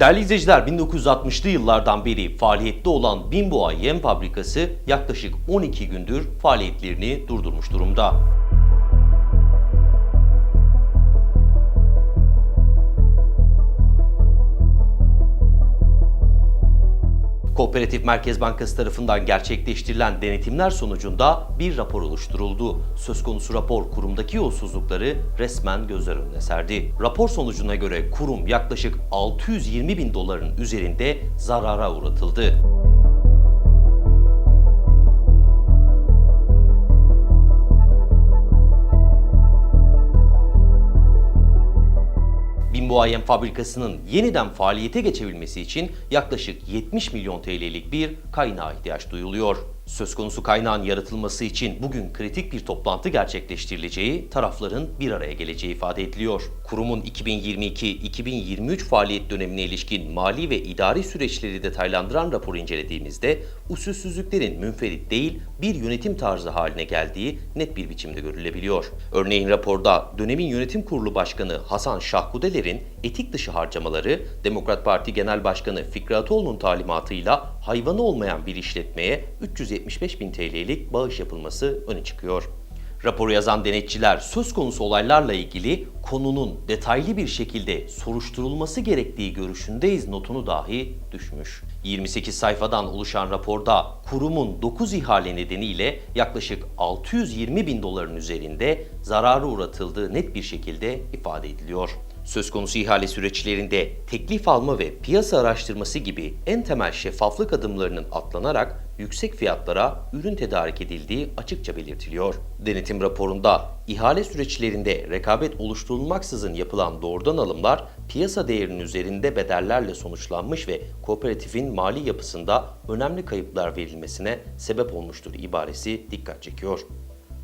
Değerli izleyiciler 1960'lı yıllardan beri faaliyette olan Bimboğa Yem Fabrikası yaklaşık 12 gündür faaliyetlerini durdurmuş durumda. Kooperatif Merkez Bankası tarafından gerçekleştirilen denetimler sonucunda bir rapor oluşturuldu. Söz konusu rapor kurumdaki yolsuzlukları resmen gözler önüne serdi. Rapor sonucuna göre kurum yaklaşık 620 bin doların üzerinde zarara uğratıldı. Yem fabrikasının yeniden faaliyete geçebilmesi için yaklaşık 70 milyon TL'lik bir kaynağa ihtiyaç duyuluyor. Söz konusu kaynağın yaratılması için bugün kritik bir toplantı gerçekleştirileceği, tarafların bir araya geleceği ifade ediliyor. Kurumun 2022-2023 faaliyet dönemine ilişkin mali ve idari süreçleri detaylandıran raporu incelediğimizde usulsüzlüklerin münferit değil bir yönetim tarzı haline geldiği net bir biçimde görülebiliyor. Örneğin raporda dönemin yönetim kurulu başkanı Hasan Şahkudeler'in etik dışı harcamaları, Demokrat Parti Genel Başkanı Fikri Atoğlu'nun talimatıyla hayvanı olmayan bir işletmeye 375 bin TL'lik bağış yapılması öne çıkıyor. Raporu yazan denetçiler söz konusu olaylarla ilgili konunun detaylı bir şekilde soruşturulması gerektiği görüşündeyiz notunu dahi düşmüş. 28 sayfadan oluşan raporda kurumun 9 ihale nedeniyle yaklaşık 620 bin doların üzerinde zarara uğratıldığı net bir şekilde ifade ediliyor. Söz konusu ihale süreçlerinde teklif alma ve piyasa araştırması gibi en temel şeffaflık adımlarının atlanarak yüksek fiyatlara ürün tedarik edildiği açıkça belirtiliyor. Denetim raporunda ihale süreçlerinde rekabet oluşturulmaksızın yapılan doğrudan alımlar piyasa değerinin üzerinde bedellerle sonuçlanmış ve kooperatifin mali yapısında önemli kayıplar verilmesine sebep olmuştur ibaresi dikkat çekiyor.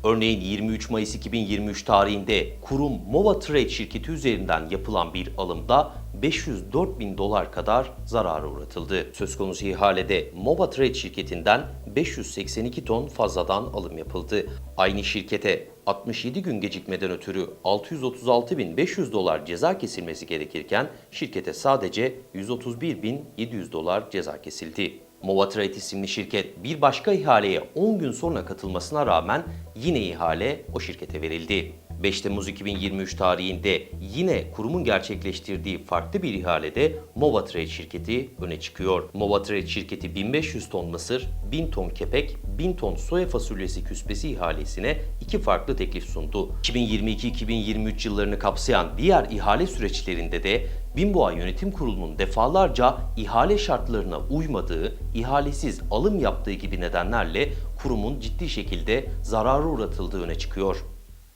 Örneğin 23 Mayıs 2023 tarihinde kurum Mova Trade şirketi üzerinden yapılan bir alımda 504 bin dolar kadar zarara uğratıldı. Söz konusu ihalede Mova Trade şirketinden 582 ton fazladan alım yapıldı. Aynı şirkete 67 gün gecikmeden ötürü 636.500 dolar ceza kesilmesi gerekirken şirkete sadece 131.700 dolar ceza kesildi. Mova Trade isimli şirket bir başka ihaleye 10 gün sonra katılmasına rağmen yine ihale o şirkete verildi. 5 Temmuz 2023 tarihinde yine kurumun gerçekleştirdiği farklı bir ihalede Mova şirketi öne çıkıyor. Mova şirketi 1500 ton mısır, 1000 ton kepek, 1000 ton soya fasulyesi küspesi ihalesine iki farklı teklif sundu. 2022-2023 yıllarını kapsayan diğer ihale süreçlerinde de Bimboğa Yönetim Kurulu'nun defalarca ihale şartlarına uymadığı, ihalesiz alım yaptığı gibi nedenlerle kurumun ciddi şekilde zarara uğratıldığı öne çıkıyor.